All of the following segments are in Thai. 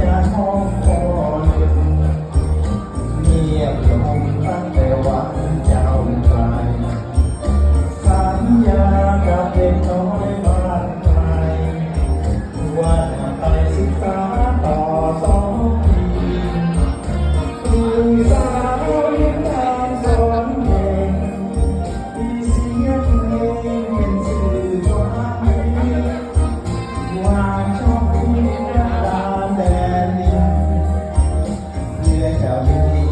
จราจร tell you.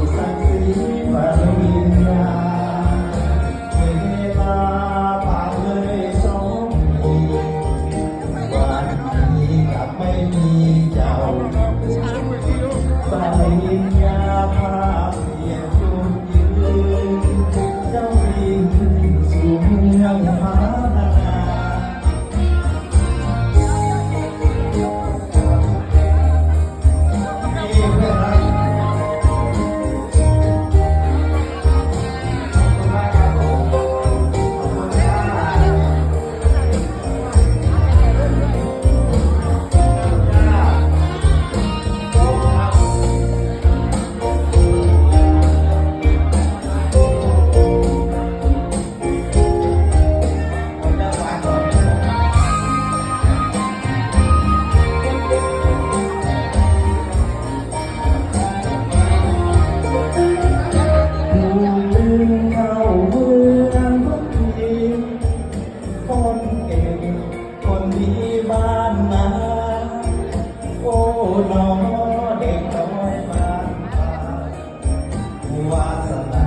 าสนา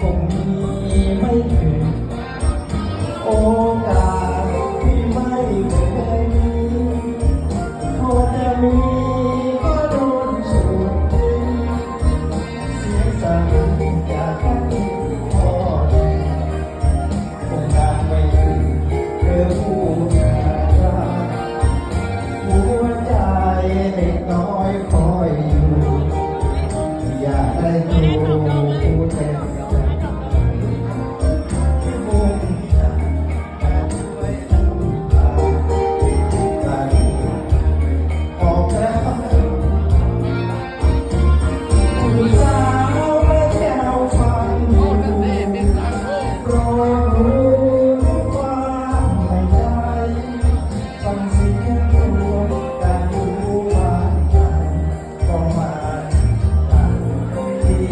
คงมีไม่ถึงโอ้